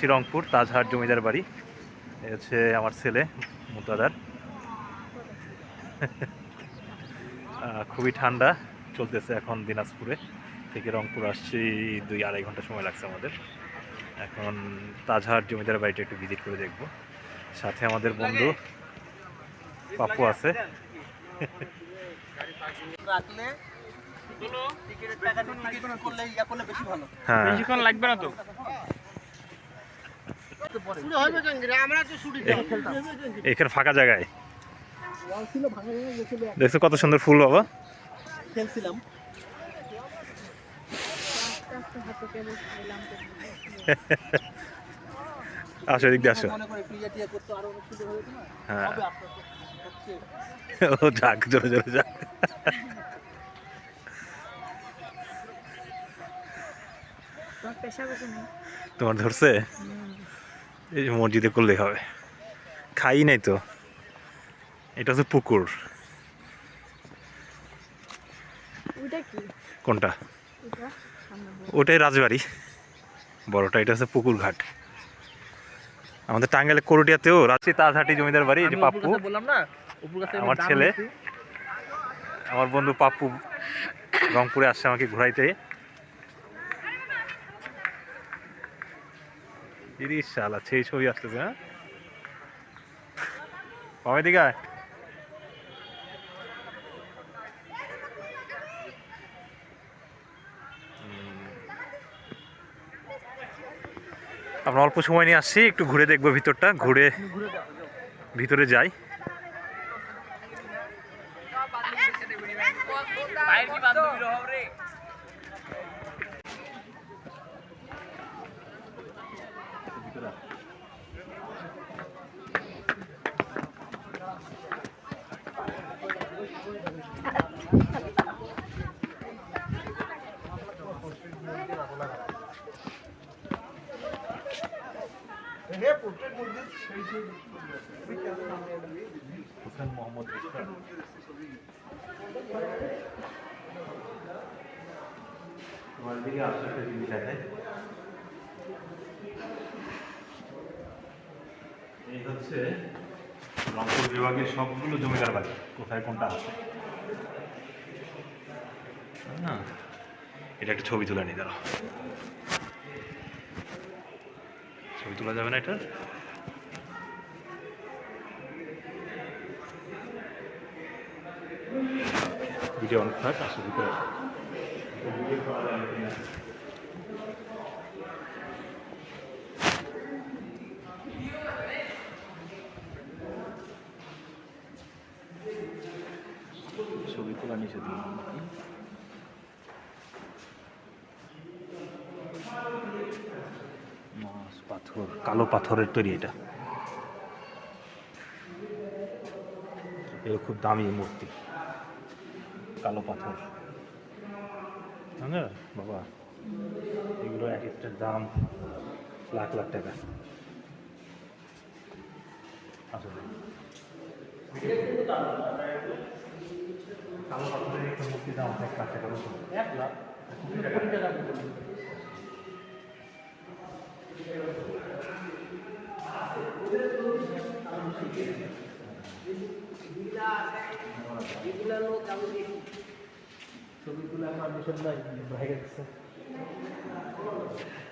আসছি রংপুর তাজহাট জমিদার বাড়ি। এ হচ্ছে আমার ছেলে মুতাদার খুবই ঠান্ডা চলতেছে এখন দিনাজপুরে। থেকে রংপুর আসছি দুই আড়াই ঘণ্টা সময় লাগছে আমাদের। এখন তাজহাট জমিদার বাড়িটা একটু ভিজিট করে দেখব। সাথে আমাদের বন্ধু পাপু আছে। ইয়া হ্যাঁ। লাগবে না তো শুরু হবে কেন আমরা তো শুটি এখানে ফাঁকা জায়গায়। ছিল ভাঙা ভেঙে গেছিল। দেখছ কত সুন্দর ফুল বাবা? খেলছিলাম। আসো এদিক দিয়ে আসো। করে একটু টিয়া করতে আরও অনেক সুবিধা হতো না হ্যাঁ ও যাক জোরে জোরে যাক। তোমার ধরছে? এই যে মসজিদে করলেই হবে। খাই নাই তো। এটা হচ্ছে পুকুর। কোনটা। ওটাই রাজবাড়ি। বড়টা এটা হচ্ছে পুকুর ঘাট। আমাদের টাঙ্গাইলের করুটিয়াতেও রাজশাহী তাজহাটি জমিদার বাড়ি এই যে পাপ্পু। আমার ছেলে। আমার বন্ধু পাপ্পু রংপুরে আসছে আমাকে ঘোরাইতে। তিরিশ সাল আছে এই ছবি আসতেছে হ্যাঁ কবে দিকে? আমরা অল্প সময় নিয়ে আসছি, একটু ঘুরে দেখব ভিতরটা, ঘুরে ভিতরে যাই হোসেন মোহাম্মদ তোমার দিকে আসলে রংপুর বিভাগের সবগুলো জমিদার বাড়ি। কোথায় কোনটা আছে? না, এটা একটা ছবি তুলে নি, দাঁড়াও। ছবি তোলা যাবে না এটা ভিডিও অনেক থাক আসলে ভিতরে। ছবি তোলা মাছ পাথর কালো পাথরের তৈরি এটা খুব দামি মূর্তি কালো পাথর বাবা এগুলো এক একটার দাম লাখ লাখ টাকা। আসলে কালো পাথরের একটা দাম এক লাখ মতো এক লাখ? কোটি টাকা। ছবি তুলে আমার মিশন নাই বাইরে গেছে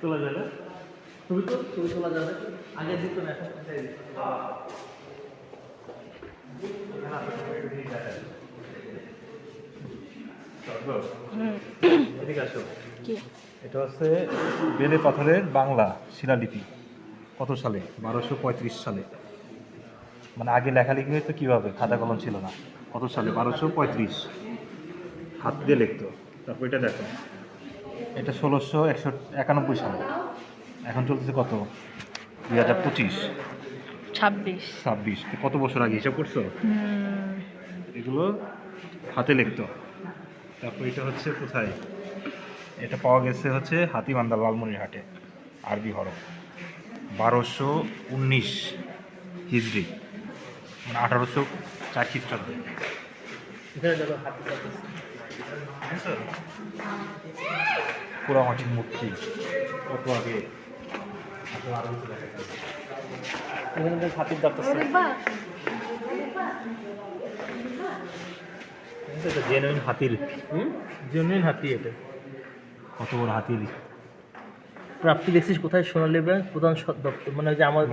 তোলা যাবে? ছবি তো ছবি তোলা যাবে। আগে দিত না এখন এটা হচ্ছে বেলে পাথরের বাংলা শিলালিপি। কত সালে? বারোশো পঁয়ত্রিশ সালে। মানে আগে লেখালেখি হতো কীভাবে? খাতা কলম ছিল না। কত সালে? বারোশো পঁয়ত্রিশ। হাত দিয়ে লিখতো। তারপর এটা দেখো। এটা ষোলোশো একশো একানব্বই সালে। এখন চলতেছে কত? দুই হাজার পঁচিশ। ছাব্বিশ। ছাব্বিশ। তো কত বছর আগে হিসাব করছ? এগুলো হাতে লিখতো। তারপর এটা হচ্ছে কোথায়? এটা পাওয়া গেছে হচ্ছে হাতিবান্ধা লালমনিরহাটে আরবি হরফ। বারোশো উনিশ হিজড়ি মানে আঠারোশো চার খ্রিস্টাব্দে। হাতি কাটতেছে পোড়ামাটির মূর্তি কত আগে? হাতির জেনুইন হাতির। হুম? জেনুইন হাতি এটা। কত বড় হাতির। প্রাপ্তি দেখছিস কোথায়? সোনালী ব্যাংক প্রধান দপ্তর মানে যে আমার।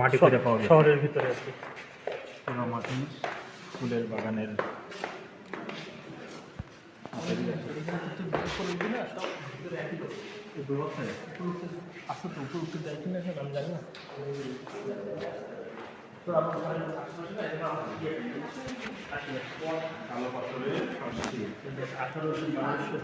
শহরের ভিতরে আছে। সোনামাটি ফুলের বাগানের আসো তো উপর উঠতে দেয় কিনা এখন আমি জানি না আঠারোশো বারোশো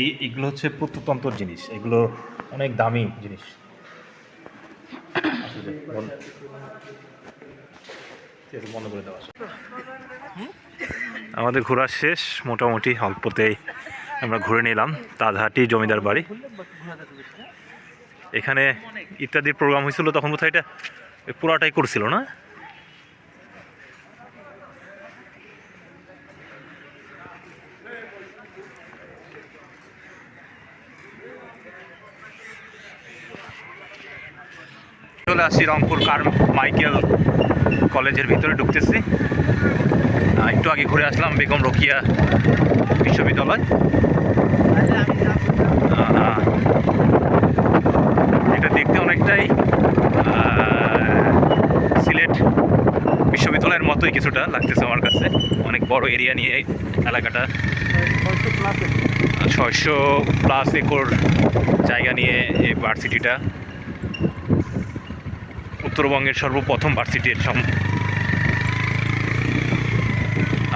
এই, এগুলো হচ্ছে প্রত্যতন্ত্র জিনিস। এগুলো অনেক দামি জিনিস। দেওয়া আমাদের ঘোরা শেষ, মোটামুটি অল্পতেই আমরা ঘুরে নিলাম তাজহাটি জমিদার বাড়ি। এখানে ইত্যাদি প্রোগ্রাম হয়েছিল তখন কোথায় এটা? পুরাটাই করছিল না? চলে আসছি রংপুর কার মাইকেল কলেজের ভিতরে ঢুকতেছি। একটু আগে ঘুরে আসলাম বেগম রোকিয়া বিশ্ববিদ্যালয়। এটা দেখতে অনেকটাই সিলেট বিশ্ববিদ্যালয়ের মতোই কিছুটা লাগতেছে আমার কাছে। অনেক বড় এরিয়া নিয়ে এলাকাটা। ছয়শো প্লাস একর জায়গা নিয়ে এই ভার্সিটিটা উত্তরবঙ্গের সর্বপ্রথম ভার্সিটির সম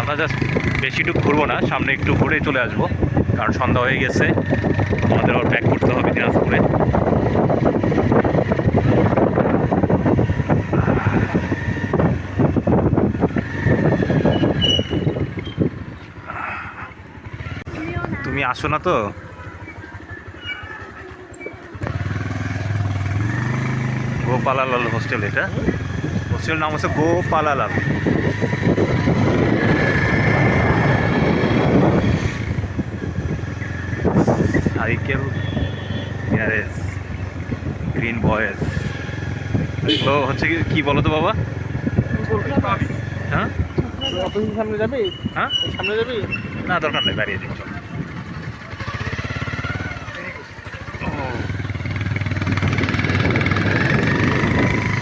আমরা জাস্ট বেশিটুকু ঘুরবো না, সামনে একটু ঘুরে চলে আসব, কারণ সন্ধ্যা হয়ে গেছে। আমাদের আবার ব্যাক করতে হবে দিনাজপুরে। তুমি আসো না তো? গোপালালাল হোস্টেল এটা। হোস্টেল নাম হচ্ছে Gopalalal. Cycle garage green boys. এগুলো হচ্ছে কি বলো তো বাবা? হ্যাঁ? সামনে যাবি? হ্যাঁ? সামনে যাবি? না দরকার নেই বাড়িয়ে দিন চল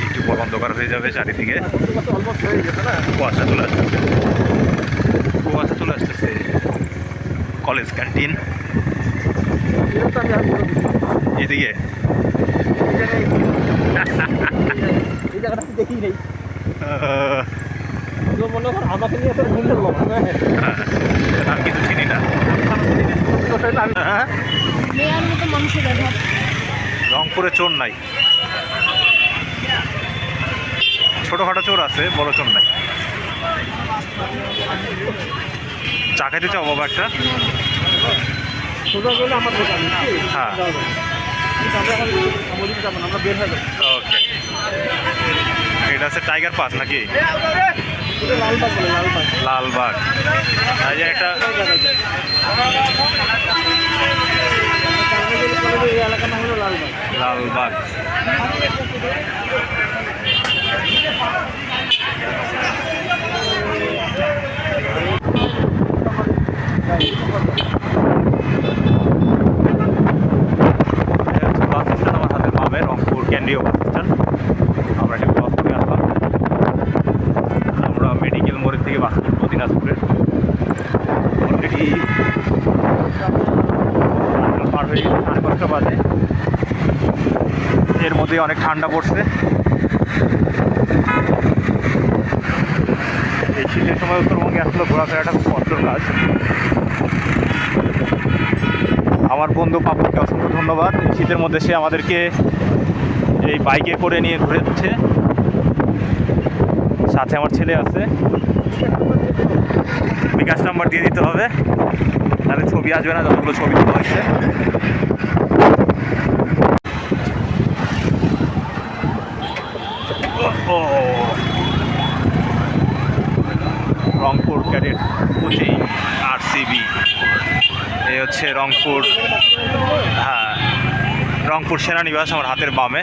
একটু বড় অন্ধকার হয়ে যাবে চারিদিকে। কুয়াশা চলে আসতেছে কুয়াশা চলে আসতেছে। College canteen. এদিকে। আমাকে নিয়ে ভুল আর কিছু চিনি না। রংপুরে চোর নাই। ছোটোখাটো চোর আছে বড় চোর নাই। চা খাইতে চাও বাবা একটা? হ্যাঁ। এটা হচ্ছে টাইগার পাস নাকি? লালবাগ এই যে একটা লালবাগ লালবাগ এটা হচ্ছে বাস স্ট্যান্ড আমার হাতের বামে রংপুর কেন্দ্রীয় বাস স্ট্যান্ড আমরা এটা ক্রস করে আসলাম আমরা মেডিকেল মোড়ের থেকে বাস করব অলরেডি পার হয়ে গেছে, সাড়ে পাঁচটা বাজে। এর মধ্যে অনেক ঠান্ডা পড়ছে। এই শীতের সময় উত্তরবঙ্গে আসলে ঘোরাফেরাটা খুব কষ্টের কাজ। আমার বন্ধু পাপুকে অসংখ্য ধন্যবাদ। শীতের মধ্যে সে আমাদেরকে এই বাইকে করে নিয়ে ঘুরেছে সাথে আমার ছেলে আছে। বিকাশ নাম্বার দিয়ে দিতে হবে। তাহলে ছবি আসবে না, যতগুলো ছবি তোলা হয়েছে। রংপুর ক্যাডেট কোচিং আর সিবি এই হচ্ছে রংপুর হ্যাঁ রংপুর সেনানিবাস আমার হাতের বামে।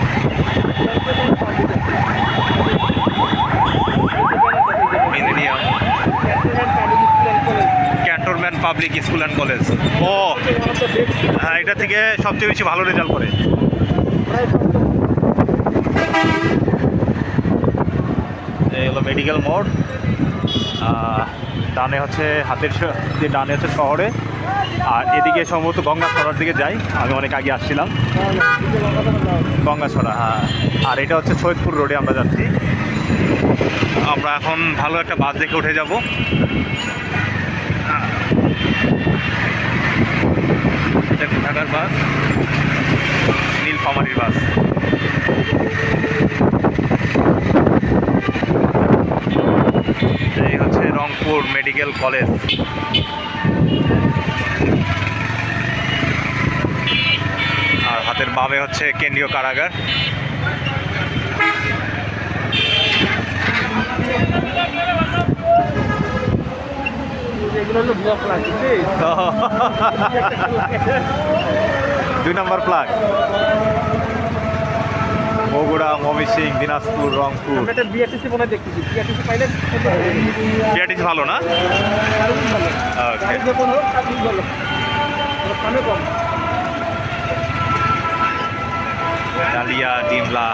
পাবলিক স্কুল অ্যান্ড কলেজ ও। হ্যাঁ এটা থেকে সবচেয়ে বেশি ভালো রেজাল্ট করে। এই হলো মেডিকেল মোড় ডানে হচ্ছে হাতের যে ডানে হচ্ছে শহরে। আর এদিকে সম্ভবত গঙ্গাছড়ার দিকে যাই। আমি অনেক আগে আসছিলাম। গঙ্গাছড়া হ্যাঁ। আর এটা হচ্ছে সৈয়দপুর রোডে আমরা যাচ্ছি। আমরা এখন ভালো একটা বাস দেখে উঠে যাব। ঢাকার বাস নীলফামারির বাস। এই হচ্ছে রংপুর মেডিকেল কলেজ। আর হাতের বামে হচ্ছে কেন্দ্রীয় কারাগার। এগুলো হলো ব্লক লাগছে দুই নম্বর প্লাগ বগুড়া ময়মনসিং দিনাজপুর রংপুর। একটা বিআরটিসি মনে দেখতেছি। বিআরটিসি পাইলে বিআরটিসি ভালো না? ওকে ভালো ডালিয়া ডিমলা।